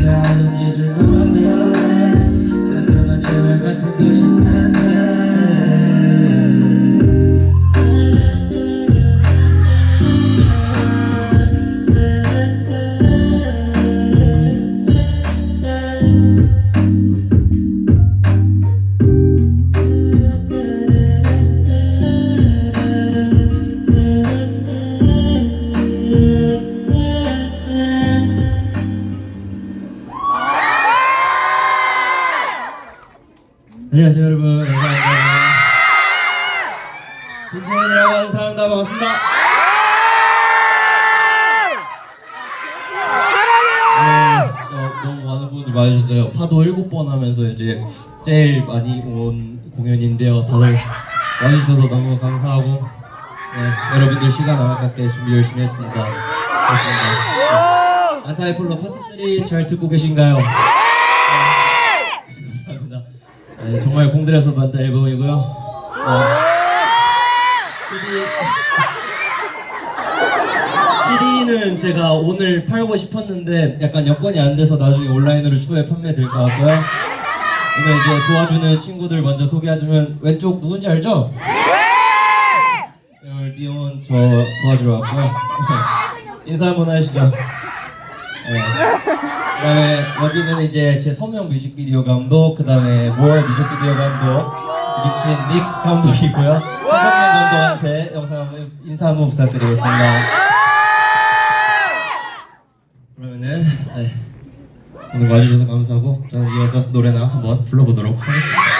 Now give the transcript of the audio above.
내가 하는 안녕하세요 여러분. 감사합니다. 빈첸이라고 하는 사람다 반갑습니다. 네, 분들 와주셨어요. 파도 일곱 번 하면서 이제 제일 많이 온 공연인데요. 다들 와주셔서 너무 감사하고 네, 여러분들 시간 안 아깝게 준비 열심히 했습니다. 안타이플로 파트 3 잘 듣고 계신가요? 네, 네, 정말 공들여서 만든 앨범이고요. 어, CD CD는 제가 오늘 팔고 싶었는데 약간 여건이 안 돼서 나중에 온라인으로 추후에 판매될 것 같고요. 오늘 이제 도와주는 친구들 먼저 소개해주면 왼쪽 누군지 알죠? 네, 오늘 니온 저 도와주러 왔고요. 인사 한번 하시죠. 네. 그다음에 여기는 이제 제 서명 뮤직비디오 감독, 그다음에 모어 뮤직비디오 감독, 미친 닉스 감독이고요. 서명 감독한테 영상 한번 인사 한번 부탁드리겠습니다. 그러면은 네. 오늘 와주셔서 감사하고 저는 이어서 노래나 한번 불러보도록 하겠습니다.